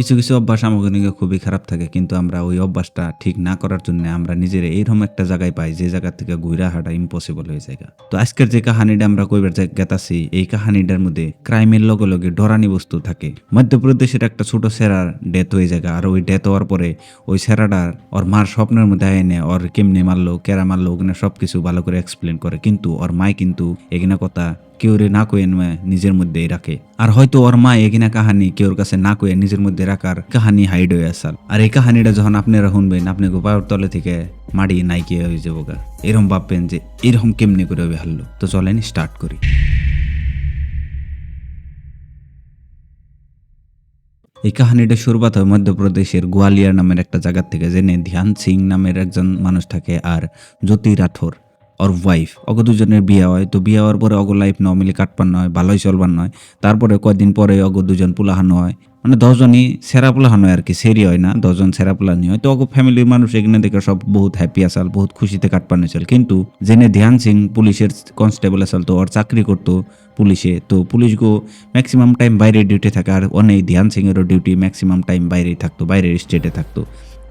কিছু কিছু অভ্যাস আমাদের নিকে খুবই খারাপ থাকে, কিন্তু আমরা ওই অভ্যাসটা ঠিক না করার জন্য আমরা নিজের এইরকম একটা জায়গায় পাই যে জায়গা থেকে ঘুরা হাঁটা ইম্পসিবল হয়ে যায় তো আজকের যে কাহানিটা আমরা কইবার গেতাছি এই কাহানিটার মধ্যে ক্রাইমের লগে লগে ডরানি বস্তু থাকে। মধ্যপ্রদেশের একটা ছোট সেরার ডেথ হয়ে যায় আর ওই ডেথ হওয়ার পরে ওই সেরাটার ওর মার স্বপ্নের মধ্যে এনে ওর কেমনে মারলো, কেরা মারলো, ওখানে সব কিছু ভালো করে এক্সপ্লেন করে, কিন্তু ওর মায় কিন্তু এখানে কথা কেউ রে না কয়ে নয় নিজের মধ্যেই রাখে। আর হয়তো ওর মা এগিনা কাহানি কেউর কাছে না কয়ে নিজের মধ্যে রাখার কাহানি হাইড হয়ে আসাল। আর এই কাহানিটা যখন আপনারা শুনবেন, আপনি পায়ের তলে থেকে মাড়ি নাইকে হয়ে যাব গা এরকম ভাববেন যে এরকম কেমনি করে হবে হারলো তো চলেন স্টার্ট করি। এই কাহানিটা শুরুবাত হয় মধ্যপ্রদেশের গোয়ালিয়ার নামের একটা জায়গা থেকে জেনে ধ্যান সিং নামের একজন মানুষ থাকে আর জ্যোতি রাঠোর ওর ওয়াইফ অগ দুজনের বিয়ে হয়, তো বিয়ে হওয়ার পরে অগ লাইফ নর্মালি কাটপান নয় ভালোই চলবার নয় তারপরে কয়েকদিন পরে অগ দুজন পুলাহানো হয়। মানে দশজনই সেরা পুলাহানো হয় আর কি সেরি হয় না, দশজন সেরা পুলাহানি হয়। তো অগ ফ্যামিলির মানুষ এখানে দেখে সব বহুত হ্যাপি আসাল বহুত খুশিতে কাটপান হয়েছিল কিন্তু জেনে ধ্যান সিং পুলিশের কনস্টেবল আসাল তো ওর চাকরি করতো পুলিশে, তো পুলিশগো ম্যাক্সিমাম টাইম বাইরে ডিউটি থাকে, আর অনেক ধ্যান সিংয়েরও ডিউটি ম্যাক্সিমাম টাইম বাইরেই থাকতো, বাইরের স্টেটে থাকতো।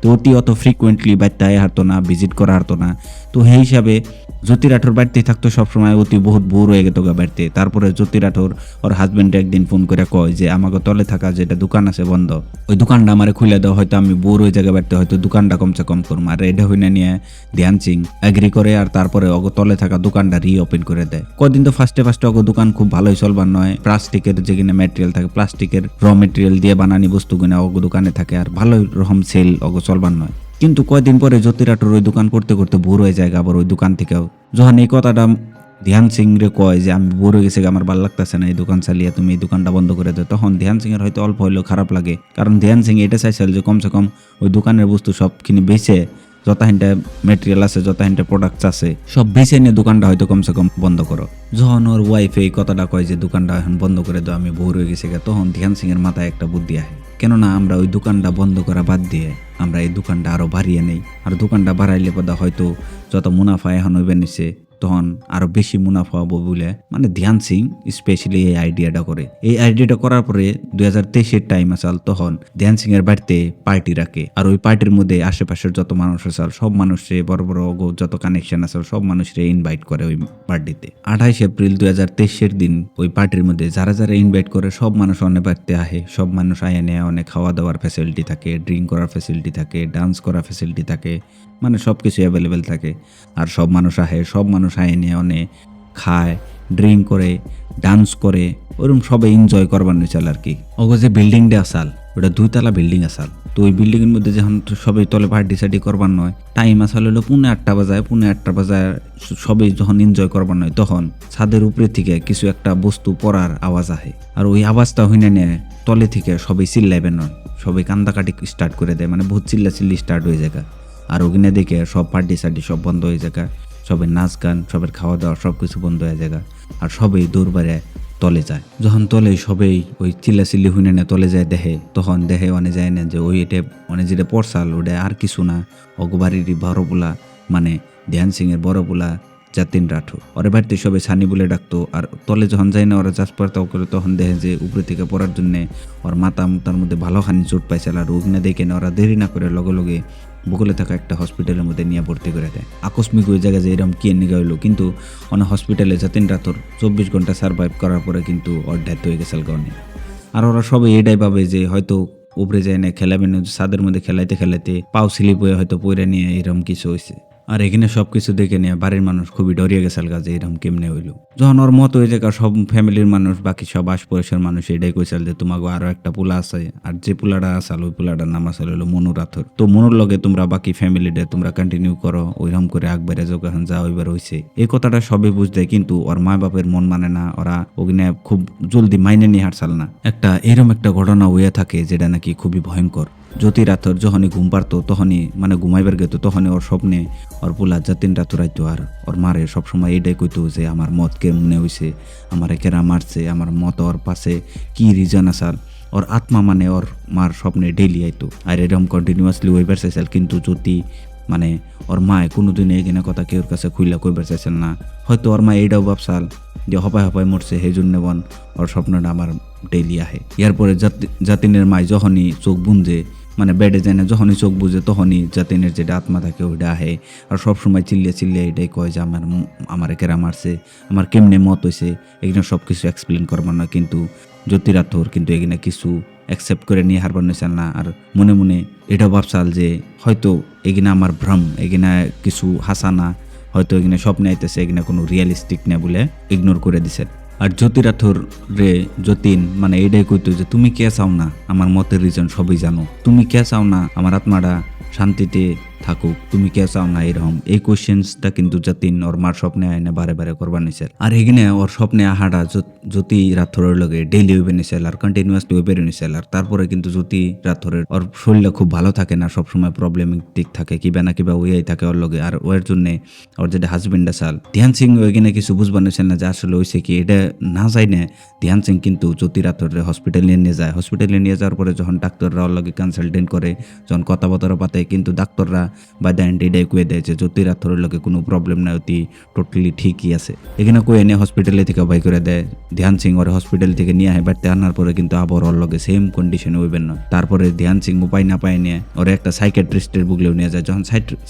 তো অতি অত ফ্রিকুয়েন্টলি বাড়িতে হারতো না ভিজিট করা হারতো না। তো সেই হিসাবে জ্যোতি রাঠোর বাড়িতেই থাকতো সবসময়, অতি বহুত বোর হয়ে গেত গা বাড়িতে। তারপরে জ্যোতি রাঠোর ওর হাজব্যান্ডে একদিন ফোন করে কয় যে আমাকে তলে থাকা যেটা দোকান আছে, বন্ধ। ওই দোকানটা আমার খুলে দাও, হয়তো আমি বোর হয়ে জায়গা বাড়িতে, হয়তো দোকানটা কমসে কম করব আর এটা হইনা নিয়ে ধ্যান সিং এগ্রি করে আর তারপরে অগ তলে থাকা দোকানটা রি ওপেন করে দেয়। কদিন তো ফার্স্টে ফার্স্টে অগ দোকান খুব ভালোই চলবার নয়। প্লাস্টিকের যেখানে ম্যাটেরিয়াল থাকে, প্লাস্টিকের র মেটেরিয়াল দিয়ে বানানি বস্তুগুলো অগ দোকানে থাকে। আর ভালোই রকম সেল অগ চলবার নয়। কিন্তু কয়দিন পরে জ্যোতিরাটোর ওই দোকান করতে করতে ভোর হয়ে যায় আবার ওই দোকান থেকেও। যখন এই কথাটা ধ্যান সিং রে কয় যে, আমি বোর হয়ে গেছে আমার ভালো লাগতেছে না, এই দোকান চালিয়ে তুমি এই দোকানটা বন্ধ করে দাও। তখন ধ্যান সিং এর হয়তো অল্প হইলেও খারাপ লাগে। কারণ ধ্যান সিং এটা চাইছিল যে, কমসে কম ওই দোকানের বস্তু সবখিনি বেচে যথাহিনটা মেটেরিয়াল আছে যথাহিনটা প্রোডাক্টস আছে, সব বেছে নিয়ে দোকানটা হয়তো কমসে কম বন্ধ করো। যখন ওর ওয়াইফ এই কথাটা কয় যে, দোকানটা এখন বন্ধ করে দাও, আমি বোর হয়ে গেছি তখন ধ্যান সিং এর মাথায় একটা বুদ্ধি আসে কেননা আমরা ওই দোকানটা বন্ধ করা বাদ দিয়ে আমরা এই দোকানটা আরও বাড়িয়ে নেই। আর দোকানটা বাড়াইলে পদা হয়তো যত মুনাফা এখন হইবে নিছে তখন আরও বেশি মুনাফা হব বলে। মানে ধ্যান সিং স্পেশালি এই আইডিয়াটা করে। এই আইডিয়াটা করার পরে দুই হাজার তেইশের টাইম আসাল তখন ধ্যান সিং এর বাড়িতে পার্টি রাখে। আর ওই পার্টির মধ্যে আশেপাশের যত মানুষ আসাল সব মানুষে, বড় বড় যত কানেকশন আসাল সব মানুষরে ইনভাইট করে ওই পার্টিতে আঠাইশ এপ্রিল দুই হাজার তেইশের দিন ওই পার্টির মধ্যে যারা যারা ইনভাইট করে, সব মানুষ অনেক বাড়িতে আহে সব মানুষ আয় নেয়, অনেক খাওয়া দাওয়ার ফ্যাসিলিটি থাকে ড্রিঙ্ক করার ফ্যাসিলিটি থাকে ডান্স করার ফ্যাসিলিটি থাকে মানে সব কিছু অ্যাভেলেবেল থাকে। আর সব মানুষ আহে সব মানুষ আয় নিয়ে অনেক খায় ড্রিঙ্ক করে ডান্স করে ওরকম সবাই এনজয় করবার চল আর কি ওগো যে বিল্ডিংটা আসাল, ওটা দুইতলা বিল্ডিং আসাল। তো ওই বিল্ডিং এর মধ্যে যখন সবাই তলে পার্টি সার্টি করবার নয় টাইম আসাল হলো পুনে আটটা বাজায়, পুনে আটটা বাজায় সবাই যখন এনজয় করবার নয়, তখন ছাদের উপরে থেকে কিছু একটা বস্তু পড়ার আওয়াজ আহে। আর ওই আওয়াজটা হইনা নিয়ে তলে থেকে সবাই চিল্লাইবে নয়, সবাই কান্দাকাটি স্টার্ট করে দেয় মানে বহুত চিল্লা চিল্লি স্টার্ট হয়ে যায় আর ওখানে দেখে সব পার্টি সার্টি সব বন্ধ হয়ে যায় সবাই নাচ গান, সবের খাওয়া দাওয়া সব কিছু বন্ধ হয়ে যায় আর সবাই দৌড় বাড়ে তলে যায়। যখন তলে সবাই ওই চিল্লা চিল্লি হুইনে না তলে যায় দেখে তখন দেখে অনে যায় না যে ওই এটা অনে যেটা পড়সাল ওটা আর কিছু না। অগবাড়ির বড় পোলা মানে ধ্যান সিং এর বড় পোলা, জাতিন রাঠোর ওরে বাড়িতে সবাই সানি বলে ডাকতো, আর তলে যখন যায় না, ওরা চাষ পারতাও করে, তখন দেখে যে উপরে থেকে পড়ার জন্যে ওর মাথা তার মধ্যে ভালো খানি চোট পাইছিল আর ওখানে দেখে না, ওরা দেরি না করে লগে লগে বগলে থাকা একটা হসপিটালের মধ্যে নিয়ে ভর্তি করে দেয়। আকস্মিক ওই জায়গায় যে এরকম কিয়ে নিয়ে হইল কিন্তু অনেক হসপিটালে যাতেন রাতর চব্বিশ ঘণ্টা সার্ভাইভ করার পরে কিন্তু অর্ধায়িত হয়ে গেছে কারণে আর ওরা সবাই এটাই পাবে যে হয়তো উপরে যায় না খেলাবেন সাদের মধ্যে খেলাইতে খেলাইতে পাও স্লিপ হয়ে হয়তো পইরা নিয়ে এরকম কিছু হয়েছে আর এখানে সবকিছু দেখে নিয়ে বাড়ির মানুষ খুবই ডরিয়ে গেছে যে এরকম কেমনে হইল। যখন ওর মত হয়ে যায় সব ফ্যামিলির মানুষ, বাকি সব আশপাশের মানুষ এটাই কইসাল যে তোমাকে আরও একটা পোলা আছে, আর যে পোলাটা আসাল ওই পোলাটার নাম আসলে হলো মনুর আথর তো মনুর লগে তোমরা বাকি ফ্যামিলিটা তোমরা কন্টিনিউ করো ওইরকম করে আগবারে যখন যা ওইবার হইছে। এই কথাটা সবই বুঝতে কিন্তু ওর মা বাপের মন মানে না, ওরা ওখানে খুব জলদি মাইনে নিয়ে হারসাল না। একটা এরম একটা ঘটনা হয়ে থাকে যেটা নাকি খুবই ভয়ঙ্কর। জ্যোতি রাতর যখনই ঘুম পারতো, তখনই মানে ঘুমাইবার গেতো, তখনই ওর স্বপ্নে ওর পোলা জাতিন রাতুরাইতো আর ওর মারে সবসময় এইটাই কইতো যে, আমার মত কে মনে হইছে? আমার কেরা মারছে? আমার মত ওর পাশে কি রিজন আসাল ওর আত্মা মানে ওর মার স্বপ্নে ডেইলি আইতো। আর এরকম কন্টিনিউয়াসলি ওইবার চাইছিল, কিন্তু জ্যোতি মানে ওর মায় কোনোদিন এখানে কথা কেউর কাছে খুইলা কইবার চাইছেন না, হয়তো ওর মা এইটাও ভাবসাল যে, হপায় হপায় মরছে সেই জন্য বন ওর স্বপ্নটা আমার ডেইলি আহে। এরপরে জাতি- জাতিনের মাই যখনই চোখ বুঞ্জে মানে বেডে যায় না যখনই চোখ বুঝে তখনই জাতিনের যেটা আত্মা থাকে ওইটা আহে। আর সবসময় চিল্লিয়ে চিল্লিয়ে এটাই কয় যে আমার আমার কেরা মারছে, আমার কেমনে মত হয়েছে এগুলো সব কিছু এক্সপ্লেন করবার না কিন্তু জ্যোতিরাথর কিন্তু এখানে কিছু অ্যাকসেপ্ট করে নিয়ে হারবার নিয়েছেন না আর মনে মনে এটাও ভাবসাল যে হয়তো এগিনা আমার ভ্রম, এগিনা কিছু হাসানা, হয়তো এখানে স্বপ্নে আইতেছে এখানে কোনো রিয়েলিস্টিক না বলে ইগনোর করে দিছে। আর জ্যোতিরাথর রে যতীন মানে এটাই কইতো যে, তুমি কে চাও না? আমার মতের রিজন সবই জানো। তুমি কে চাও না? আমার আত্মাটা শান্তিতে থাকুক, তুমি কে চাও না এরকম এই কোয়েশ্চেন্সটা কিন্তু যতীন ওর মার স্বপ্নে আইনে বারে বারে করবার নিছে আর এখানে ওর স্বপ্নে আহাটা জ্যোত- রাথরের লগে ডেইলি হইবে নিছিল আর কন্টিনিউয়াসলি হইবে নিছিল। আর তারপরে কিন্তু জ্যোতি রাথরের ওর শরীরটা খুব ভালো থাকে না, সবসময় প্রবলেমেটিক থাকে, কিবা না কিবা ওয়াই থাকে ওর লগে। আর ওর জন্য ওর যেটা হাজবেন্ড আসাল ধ্যান সিং ওইখানে কিছু বুঝবার নিছিল না যে আসলে হয়েছে কি এটা না যায় না ধ্যান সিং কিন্তু জ্যোতি রাথরে হসপিটালে নিয়ে যায়। হসপিটালে নিয়ে যাওয়ার পরে যখন ডাক্তাররা ওর লগে কনসালটেন্ট করে, যখন কথাবার্তা পাতে, কিন্তু ডাক্তাররা বা এন্ড এটাই কুয়ে দেয় যে জ্যোতি রাথরের লগে কোনো প্রবলেম নাই, অতি টোটালি ঠিকই আছে। এখানে কয়ে এনে হসপিটালে থেকে বাই করে দেয়। ধ্যান সিং ওর হসপিটাল থেকে নিয়ে আহে, বাড়িতে আনার পরে কিন্তু আবার ওর লগে সেম কন্ডিশনে হইবেন না। তারপরে ধ্যান সিং উপায় না পায় নিয়ে ওর একটা সাইকেট্রিস্টের বুকলেও নিয়ে যায়, যখন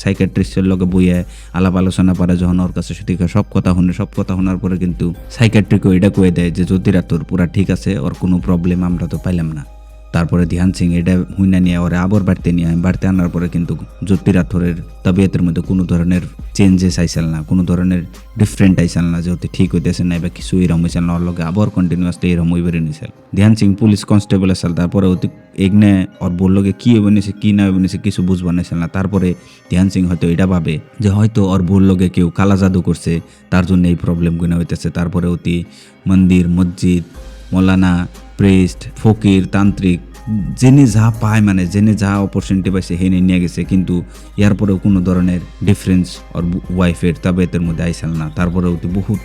সাইকেট্রিস্টের লগে বইয়ে আলাপ আলোচনা পারে, যখন ওর কাছে সেটিকে সব কথা শুনে, সব কথা শোনার পরে কিন্তু সাইকেট্রিকও এটা কয়ে দেয় যে জ্যোতিরা তোর পুরা ঠিক আছে, ওর কোনো প্রবলেম আমরা তো পাইলাম না। তারপরে ধ্যান সিং, এটা হুইনা নিয়ে ওরে আবার বাড়তে নিয়ে। বাড়িতে আনার পরে কিন্তু জ্যোতি জ্যোতিরাথরের তবিয়তের মধ্যে কোনো ধরনের চেঞ্জেস আইসাল না, কোনো ধরনের ডিফারেন্ট আইসাল না যে ঠিক হইতেছে না বা কিছু এরম হইসাল না, ওর লগে আবার কন্টিনিউয়াসলি এরম হইবে নিছিল ধ্যান সিং পুলিশ কনস্টেবল আসাল তারপরে অতি এগনে ওর বলল কি হইবে নিছে কি না হইবে নিছে কিছু বুঝবার নিছিল না। তারপরে ধ্যান সিং হয়তো এটা ভাবে যে হয়তো ওর বউর লগে কেউ কালা জাদু করছে, তার জন্য এই প্রবলেমগুলো হইতেছে। তারপরে অতি মন্দির, মসজিদ, মৌলানা প্রেস্ট ফকির, তান্ত্রিক জেনে যা পায় মানে জেনে যা অপরচুনিটি পাইছে হেনে নিয়ে গেছে, কিন্তু ইয়ার পরেও কোনো ধরনের ডিফারেন্স ওর ওয়াইফের তাবেতের মধ্যে আইসাল না। তারপরেও তো বহুত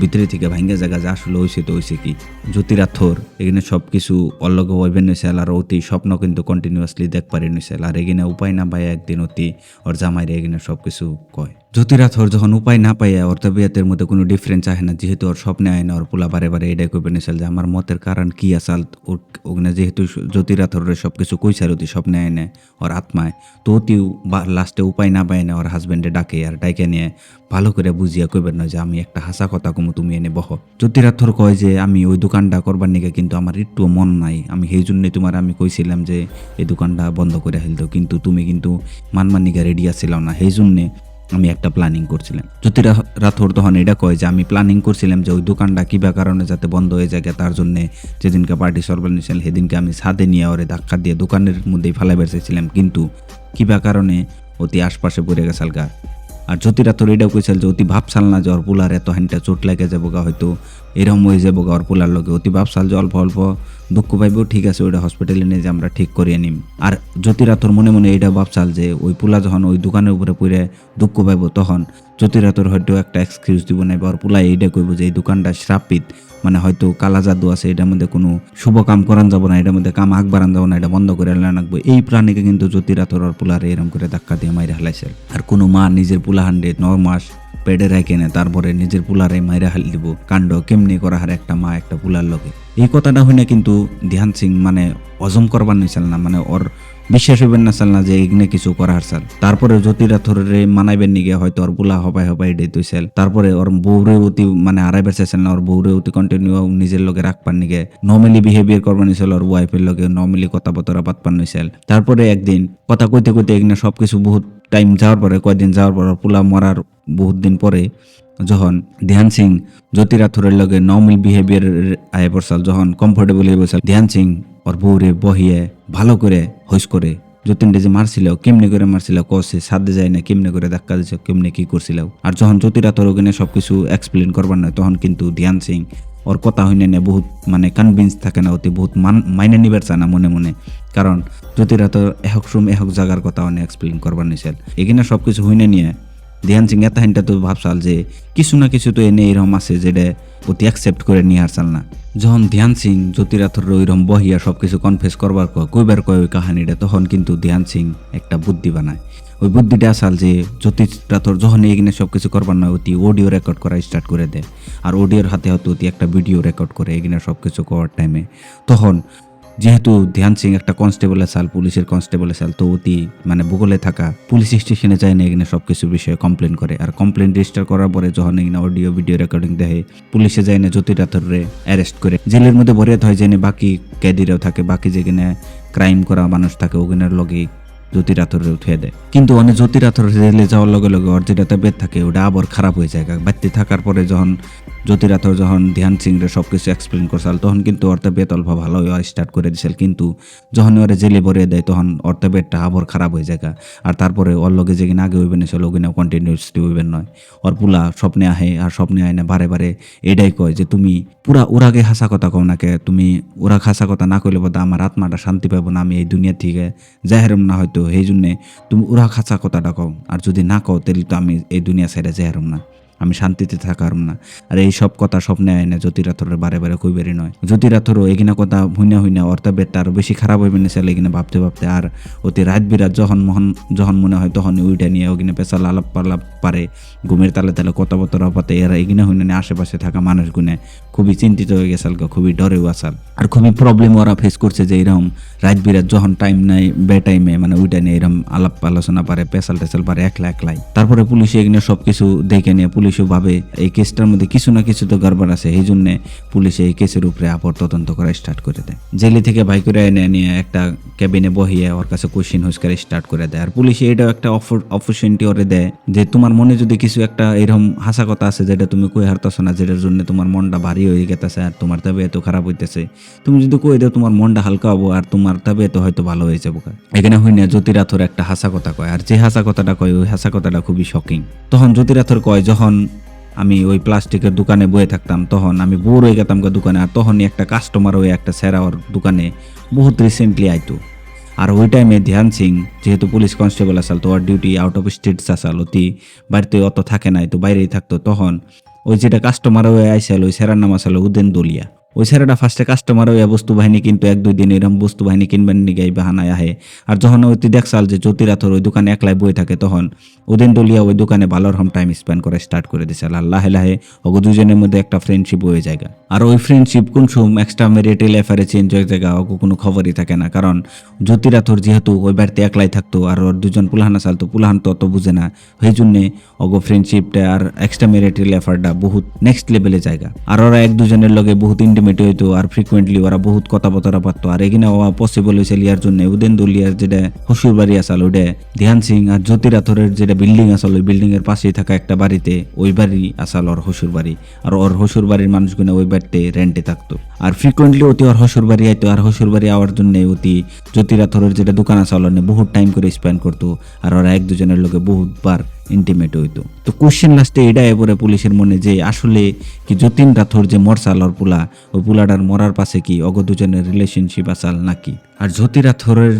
ভিতরে থেকে ভাঙ্গা জায়গা যা আসলে হয়েছে তো হয়েছে কি? জ্যোতিরাথর, এখানে সব কিছু অল্লগ ওয়াইবেন নিয়েছিল আর অতি স্বপ্ন কিন্তু কন্টিনিউয়াসলি দেখ পারি নিয়েছিল আর এখানে উপায় না পায় একদিন অতি ওর জামাইরে এখানে সব কিছু কয়। জ্যোতিরাথর যখন উপায় না পাইয়া ওর তবিয়াতের মধ্যে কোনো ডিফারেন্স আহে না, যেহেতু ওর স্বপ্নে আয় না, ওর পোলা বারে বারে এটাই কইবে নিয়েছিল যে আমার মতের কারণ কি আসাল? ওর ওখানে যেহেতু জ্যোতিরাথরের সব কিছু কইসার অতি স্বপ্নে আয় না, ওর আত্মায়, তো অতি লাস্টে উপায় না পায় না ওর হাজবেন্ডে ডাকে আর ডাকে নিয়ে ভালো করে বুঝিয়া কইবেন না যে আমি একটা হাসা কথা কমু, তুমি এনে বহ। জ্যোতিরাথর কয় যে, আমি ওই দোকানটা করবার নিকে কিন্তু আমার একটু মন নাই। আমি সেই জন্যই তোমার আমি কইছিলাম যে, এই দোকানটা বন্ধ করে ফেলতো, কিন্তু তুমি কিন্তু মানমানিকা রেডি আসছিলাম না। সেই জন্যে আমি একটা প্ল্যানিং করছিলাম। জ্যোতিরা রাথোর তখন এটা কয় যে, আমি প্ল্যানিং করছিলাম যে, ওই দোকানটা কিবা কারণে যাতে বন্ধ হয়ে যায়, তার জন্য যেদিনকে পার্টি সরবার নিয়েছিলাম সেদিনকে আমি ছাদে নিয়ে ওরে ধাক্কা দিয়ে দোকানের মধ্যেই ফেলাই বেড়েছিলাম কিন্তু কিবা কারণে অতি আশপাশে পড়ে গেছাল গা আর জ্যোতিরা তোর এটাও কইছিল যে, অতি ভাবছাল না ওর পোলার এত হ্যান্ডটা চোট লেগে যাব গা হয়তো। এরম হয়ে যাব ওর পোলার লগে। অতি ভাবসাল যে অল্প অল্প দুঃখ পাইবো, ঠিক আছে, ওইটা হসপিটালে নিয়ে যে আমরা ঠিক করিয়ে নিম। আর জ্যোতিরা তোর মনে মনে এটা ভাবসাল যে, ওই পোলা যখন ওই দোকানের উপরে পড়ে দুঃখ পাইবো, তখন জ্যোতিরা তোর হয়তো একটা এক্সকিউজ দিব না ওর পোলা এইটা কইবো যে, এই দোকানটা শ্রাপিত। মানে হয়তো কালা জাদু আছে, এটার মধ্যে কোনো শুভ কাম করান যাব না, এটার মধ্যে কাম আগ বাড়ান যাব না, এটা বন্ধ করে রাখব এই প্রাণীকে কিন্তু জ্যোতিরা তোর পোলারে এরম করে ধাক্কা দিয়ে মাইরে হালাইছে আর কোনো মা নিজের পোলা হান্ডে ন মাস পেটে রেখে নে, তারপরে নিজের পুলারে মাইরা হাল দিব। কাণ্ড কেমনি করা হার একটা মা, একটা পুলার লগে। এই কথাটা হইনা কিন্তু ধ্যান সিং মানে হজম করবার নিছিল না মানে ওর বিশ্বাস হইবেন না চাল না যে এগুলো কিছু করার চাল। তারপরে জ্যোতিরা মানাইবেন নিগে হয়তো ওর বুলা হবাই হবাই ডে তুইছিল তারপরে ওর বউরে অতি মানে আড়াইবার চাইছিল না, ওর বউরে অতি কন্টিনিউ নিজের লগে রাখবার নিগে নর্মালি বিহেভিয়ার করবার নিছিল ওর ওয়াইফের লগে বতরা পাতবার নিছিল তারপরে একদিন কথা কইতে কইতে এগুলো সব কিছু বহুত টাইম যাওয়ার পরে কয়দিন যাওয়ার পর পোলা মরার বহুত দিন পরে যখন ধ্যান সিং জ্যোতিরাথরের লগে নর্মাল বিহেভিয়ার আয় পড়ছাল, যখন কমফোর্টেবল হয়ে বসল ধ্যান সিং ওর বউরে বহিয়ে ভালো করে হইস করে যতীনটা যে মারছিল, কেমনে করে মারছিল কষে সাদে যায় না, কেমনে করে ধাক্কা দিছে, কেমনে কি করছিল। আর যখন জ্যোতিরাথর ওখানে সবকিছু এক্সপ্লেন করবার না তখন কিন্তু ধ্যান সিং ওর কথা হইনে না বহুত মানে কনভিন্স থাকে না অতি বহুত মান, মাইনে নিবার চায় না মনে মনে। কারণ জ্যোতিরাথ এহক রুম এহক জায়গার কথা অনেক এক্সপ্লেন করবার নিছিল এখানে সব কিছু হইনে নিয়ে ধ্যান সিং এত হাইনটা তো ভাবসাল যে কিছু না কিছু তো এনে এরকম আছে যেটা অতি অ্যাকসেপ্ট করে নিয়ে আসাল না। যখন ধ্যান সিং জ্যোতিরাথর ওইরকম বহিয়া সব কিছু কনফেস করবার কইবার কয় ওই কাহানিটা, তখন কিন্তু ধ্যান সিং একটা বুদ্ধি বানায়। ওই বুদ্ধিটা আসাল যে জ্যোতিষ রাথর যখন এগিনে সব কিছু করবার না অতি অডিও রেকর্ড করা স্টার্ট করে দেয় আর অডিওর হাতে হয়তো অতি একটা ভিডিও রেকর্ড করে এগিনে সব কিছু করার টাইমে তখন যেহেতু ধ্যান সিং একটা কনস্টেবল সাল পুলিশের কনস্টেবল সাল তো অতি মানে ভূগোলে থাকা, পুলিশ স্টেশনে যায় না এখানে সব কিছু বিষয়ে কমপ্লেন করে। আর কমপ্লেন রেজিস্টার করার পরে যখন এখানে অডিও ভিডিও রেকর্ডিং দেয় পুলিশে যায় না জ্যোতি রাথরে অ্যারেস্ট করে। জেলের মধ্যে ভরে হয় জেনে বাকি ক্যাদিরাও থাকে, বাকি যেখানে ক্রাইম করা মানুষ থাকে, ওখানের লগে জ্যোতি রাথরে উঠিয়ে দেয়। কিন্তু অনেক জ্যোতিরাথর রেলে যাওয়ার লগে লগে ওর বেদ থাকে, ওটা আবার খারাপ হয়ে যায়। বাড়তে থাকার পরে যখন জ্যোতি রাথর যখন ধ্যান সিং রে সব কিছু এক্সপ্লেন করছাল তখন কিন্তু তবিয়ত অল্প ভালো স্টার্ট করে দিছিল। কিন্তু যখন ওরে জেলে ভরে দেয়, তখন ওর তবিয়তটা আবার খারাপ হয়ে যায় আর তারপরে ওর লগে যেদিন আগে হইবেন ছিল ওখানে কন্টিনিউসলি হইবেন নয় ওর পুলা স্বপ্নে আহে আর স্বপ্নে আয় না বারে বারে এটাই কয় যে, তুমি পুরা ওরাগে হাসা কথা কও নাকে, তুমি ওরা হাসা কথা না কইলে বোধ আমার আত্মাটা শান্তি পাবো না, আমি এই দুনিয়া থেকে জাহেরম না হয়তো সেই জন্যে তুমি ওরা খাসা কথাটা কও। আর যদি না কও তাহলে তো আমি এই দুনিয়া ছেড়ে জাহেরম না। আমি শান্তিতে থাকার না। আর এই সব কথা স্বপ্নে আয় না জ্যোতিরাথরের বারে বারে কইবেরই নয়। জ্যোতিরাথরও এগিনা কথা হুইনা হুইনা অর্থাৎ আরও বেশি খারাপ হইবে না সেলে এগিনা ভাবতে ভাবতে। আর অতি রাত বিরাত যখন মহন যখন মনে হয় তখন উইটা নিয়ে ওগিনে পেশা লালাপ পালাপ পারে। ঘুমের তালে তালে কথা বতর পাতে এরা এগিনা হইনা নিয়ে আশেপাশে থাকা মানুষ গুনে খুবই চিন্তিত হয়ে গেছাল খুবই ডরেও আসাল আর খুবই প্রবলেম ওরা ফেস করছে যে এরকম রাত বিরাত যখন টাইম নাই বে টাইমে মানে ওইটা নিয়ে এরকম আলাপ আলোচনা পারে, পেশাল টেসাল পারে, একলা একলাই। তারপরে পুলিশ এগুলো সব কিছু দেখে নিয়ে পুলিশও ভাবে এই কেসটার মধ্যে কিছু না কিছু তো গড়বড় আছে। এই জন্য পুলিশ এই কেসের উপরে আপর তদন্ত করা স্টার্ট করে দেয়। জেলি থেকে ভাই করে এনে নিয়ে একটা ক্যাবিনে বহিয়ে ওর কাছে কোশ্চিন হুস্কার স্টার্ট করে দেয়। আর পুলিশ এটাও একটা অপরচুনিটি ওরে দেয় যে তোমার মনে যদি কিছু একটা এরকম হাসা কথা আছে যেটা তুমি কই হারতেছো না, যেটার জন্য তোমার মনটা ভারী হয়ে গেতেছে আর তোমার তবে এত খারাপ হইতেছে, তুমি যদি কই দাও তোমার মনটা হালকা হব আর তোমার তবে এত হয়তো ভালো হয়ে যাব এখানে হই না জ্যোতিরাথর একটা হাসা কথা কয়। আর যে হাসা কথাটা কয়, ওই হাসা কথাটা খুবই শকিং তখন জ্যোতিরাথর কয়, যখন আমি ওই প্লাস্টিকের দোকানে বয়ে থাকতাম, তখন আমি বোর হয়ে গেতাম দোকানে, আর তখনই একটা কাস্টমার ওই একটা সেরা ওর দোকানে বহুত রিসেন্টলি আইতো। আর ওই টাইমে ধ্যান সিং, যেহেতু পুলিশ কনস্টেবল আসাল, তো ওর ডিউটি আউট অফ স্টেটস আসাল, অতি বাড়িতে অত থাকে নাই তো বাইরেই থাকতো। তখন ওই যেটা কাস্টমার হয়ে আইসাল, ওই সেরার নাম আসাল উদেন দলিয়া। ওই ছেলেটা ফার্স্টে কাস্টমার হইয়া বস্তু বাহিনী কিন্তু এক, দুই দিন এরকম বস্তু বাহিনী কিনবেন নিগে এই বাহানায় আহে। আর যখন ওই তুই দেখছাল যে জ্যোতিরাথর ওই দোকানে একলাই বই থাকে তখন, ওদিন দলিয়া ওই দোকানে ভালো রকম টাইম স্পেন্ড করে স্টার্ট করে দিছে। লাহে লাহে, ওগো দুজনের মধ্যে একটা ফ্রেন্ডশিপ হয়ে জায়গা আর ওই ফ্রেন্ডশিপ কোন সুম এক্সট্রা মেরিটাল অ্যাফেয়ারে চেঞ্জ হয়ে জায়গা, ওগো কোনো খবরই থাকে না। কারণ জ্যোতিরাথর যেহেতু ওই বাড়িতে একলাই থাকতো, আর ওর দুজন পুলাহানা চালতো, পুলাহান তো অত বুঝে না। সেই জন্যে ওগো ফ্রেন্ডশিপটা আর এক্সট্রা মেরিটাল অ্যাফেয়ারটা বহুত নেক্সট লেভেলে জায়গা। আর ওরা এক দুজনের লগে বহুত ইন্টিমেট হইতো আর ফ্রিকুয়েন্টলি ওরা বহুত কথাবার্তা পারতো। আর এখানে ওয়া পসিবল হয়েছে লিয়ার জন্য। উদেন দলিয়ার যেটা হসুর বাড়ি আসাল, ওটা ধ্যান সিং আর জ্যোতি রাথরের যেটা বিল্ডিং আসাল, ওই বিল্ডিং এর পাশেই থাকা একটা বাড়িতে ওই বাড়ি আসাল ওর হসুর বাড়ি। আর ওর হসুর বাড়ির মানুষগুলো ওই বাড়িতে রেন্টে থাকতো। আর ফ্রিকুয়েন্টলি অতি ওর হসুর বাড়ি আইতো। আর হসুর বাড়ি আওয়ার জন্য অতি জ্যোতি রাথরের যেটা দোকান আসাল বহুত টাইম করে স্পেন্ড করতো। আর ওরা এক দুজনের লোকে বহুতবার ইন্টিমেট হইতো। তো কোশ্চেন লাস্টে এটা এবারে পুলিশের মনে যে আসলে কি যতীন রাথোর যে মরসাল ওর পুলা, ওই পুলাটার মরার পাশে কি অগ দুজনের রিলেশনশিপ আসাল নাকি? আর জ্যোতি রাথোরের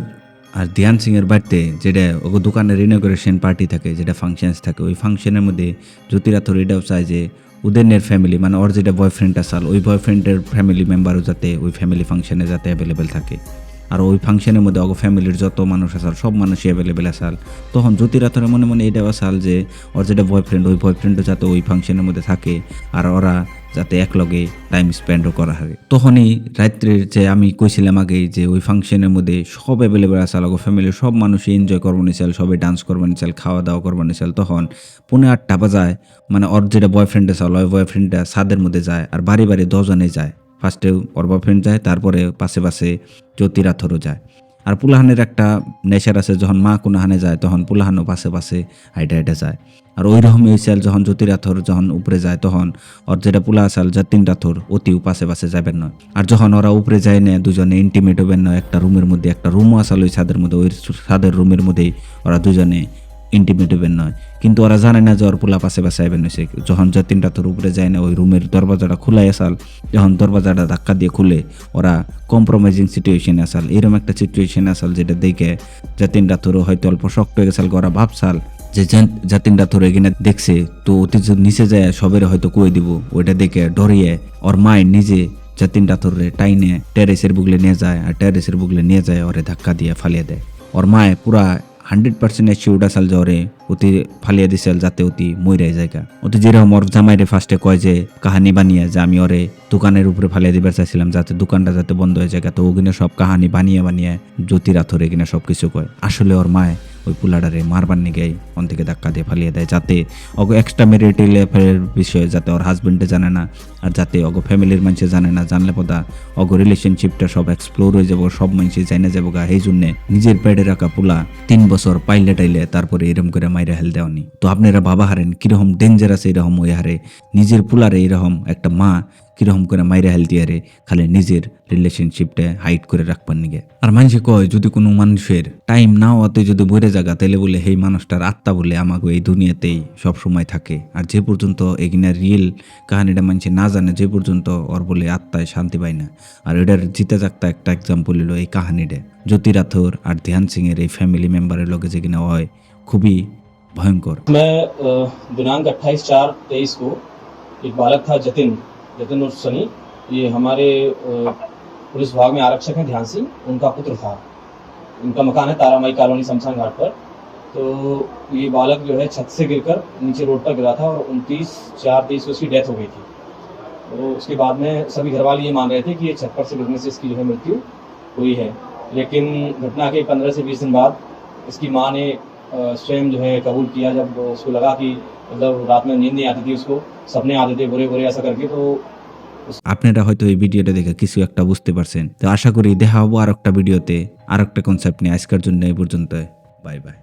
আর ধ্যান সিং এর বাড়িতে যেটা ওগো দোকানের রিনোগ্রেশন পার্টি থাকে, যেটা ফাংশনস থাকে, ওই ফাংশনের মধ্যে জ্যোতি রাথোর এটাও চায় যে উদেনের ফ্যামিলি মানে ওর যেটা বয়ফ্রেন্ড আসাল ওই বয়ফ্রেন্ডের ফ্যামিলি মেম্বারও যাতে ওই ফ্যামিলি ফাংশনে যাতে অ্যাভেলেবেল থাকে। আর ওই ফাংশনের মধ্যে অগ ফ্যামিলির যত মানুষ আসাল, সব মানুষই অ্যাভেলেবেল আসাল। তখন জ্যোতিরাথরের মনে মনে এটাও আসাল যে, ওর যেটা বয়ফ্রেন্ড ওই বয়ফ্রেন্ডও যাতে ওই ফাংশনের মধ্যে থাকে আর ওরা যাতে একলগে টাইম স্পেন্ডও করা হয়। তখনই রাত্রের যে আমি কইছিলাম আগে যে, ওই ফাংশনের মধ্যে সব অ্যাভেলেবেল আসাল, ওগো ফ্যামিলির সব মানুষই এনজয় করব নিচাল সবাই ডান্স করব নিচাল খাওয়া দাওয়া করব নিচাল তখন পনেরো আটটা বাজায় মানে ওর যেটা বয়ফ্রেন্ড আসাল ওই বয়ফ্রেন্ডটা সাদের মধ্যে যায় আর বাড়ি বাড়ি দশজনে যায়। ফার্স্টে ওর বয়ফ্রেন্ড যায়, তারপরে পাশে পাশে জ্যোতিরাথরও যায়। আর পুলাহানের একটা নেশার আছে, যখন মা কোনো হানে যায়, তখন পুলাহানও পাশে পাশে হাইটে হাইটে যায়। আর ওই রকমই হয়েছিল যখন জ্যোতিরাথর যখন উপরে যায়, তখন ওর যেটা পুলা আসাল যতীন রাথর অতিও পাশে পাশে যাবেন নয় আর যখন ওরা উপরে যায় না, দুজনে ইন্টিমেট হবেন না, একটা রুমের মধ্যে, একটা রুমও আসাল ওই ছাদের মধ্যে, ওই ছাদের রুমের মধ্যেই ওরা দুজনে ইন্টিমেট হবেন নয় কিন্তু ওরা জানে না যে ওর পোলা পাশে পাশে আইবেন হয়েছে যখন যতীন রাথর উপরে যায় না, ওই রুমের দরওয়াজাটা খোলাই আসাল। যখন দরওয়াজাটা ধাক্কা দিয়ে খুলে, ওরা কম্প্রোমাইজিং সিচুয়েশনে আসাল। এরকম একটা সিচুয়েশন আসাল যেটা দেখে যতীন রাথরও হয়তো অল্প শক্ত হয়ে গেছাল ওরা ভাবসাল যে জাতিন রাথর এখানে দেখছে, তো অতি নিচে যায়, সবের হয়তো কুয়ে দিব। ওইটা দেখে ডরিয়ে ওর মায়ের নিজে জাতিন রাথরে টাইনে টেরেসের বুগলে নিয়ে যায়, আর টেরেসের বুগলে নিয়ে যায়, ওরে ধাক্কা দিয়ে ফালিয়ে দেয়। ওর মায়ে পুরা হান্ড্রেড পার্সেন্ট এসে উডা সাল যাওয়ারে অতি ফালিয়া দিছিল যাতে অতি মইরাই জায়গা। অতি যেরকম ওর জামাইরে ফার্স্টে কয় যে, কাহানি বানিয়ে যে আমি ওরে দোকানের উপরে ফালিয়া দিবার চাইছিলাম যাতে দোকানটা যাতে বন্ধ হয়ে যায়, তো ওখানে সব কাহানি বানিয়ে বানিয়ে জ্যোতি রাথরে কিনা সব কিছু কয়। আসলে ওর মায় ওই পুলাডারে মারবার নিগে থেকে ধাক্কা দিয়ে ফালিয়ে দেয় যাতে অগো এক্সট্রা ম্যারিটাল অ্যাফেয়ারের বিষয়ে যাতে ওর হাজবেন্ডে জানে না, আর যাতে অগো ফ্যামিলির মানুষে জানে না, জানলে পদা অগো রিলেশনশিপটা সব এক্সপ্লোর হয়ে যাব, সব মানুষে জানে যাব গা। এই জন্যে নিজের পেটে রাখা পুলা তিন বছর পাইলে টাইলে তারপরে এরম করে মাইরা হেল দেওয়ানি। তো আপনারা বাবা হারেন, কীরকম ডেঞ্জারাস এরকম ওই হারে। নিজের পুলারে এরকম একটা মা কিরকম করে মাইরা হেল দিয়ে রে খালি নিজের রিলেশনশিপটা হাইট করে রাখবার নিগে আর মানুষে কয় যদি কোনো মানুষের টাইম না হতে যদি বইরে জায়গা তাহলে বলে সেই মানুষটার আত্মা বলে আমাকে এই দুনিয়াতেই সব সময় থাকে আর যে পর্যন্ত এগিনা রিয়েল কাহানিটা মানুষে না জানে যে পর্যন্ত ওর বলে আত্মায় শান্তি পায় না আর এটার জিতে জাগতা একটা এক্সাম্পল হলো এই কাহানিটা জ্যোতি রাথোর আর ধ্যান সিং এর এই ফ্যামিলি মেম্বারের লগে যে কিনা হয় খুবই ভয়ঙ্কর मैं अ, दिनांक 28 चार तेईस को एक बालक था जतिन जतिन उर्फ़ सनी, ये हमारे पुलिस विभाग में आरक्षक हैं ध्यान सिंह, उनका पुत्र था। उनका मकान है तारामाई कॉलोनी शमशान घाट पर। तो ये बालक जो है छत से गिरकर नीचे रोड पर गिरा था और उनतीस चार तेईस उसकी डेथ हो गई थी। तो उसके बाद में सभी घर वाले ये मान रहे थे कि ये छत पर से गिरने से इसकी जो है मृत्यु हुई है। लेकिन घटना के पंद्रह से बीस दिन बाद इसकी माँ ने स्वयं जो है कबूल किया जब उसको लगा कि मतलब रात में नींद नहीं आती थी उसको। सपने आते थे बुरे बुरे ऐसा करके तो আপনারা হয়তো এই ভিডিওটা দেখে কিছু একটা বুঝতে পারছেন তো আশা করি দেখা হবো আর একটা ভিডিওতে আর একটা কনসেপ্ট নিয়ে আজকের জন্য এই পর্যন্ত বাই বাই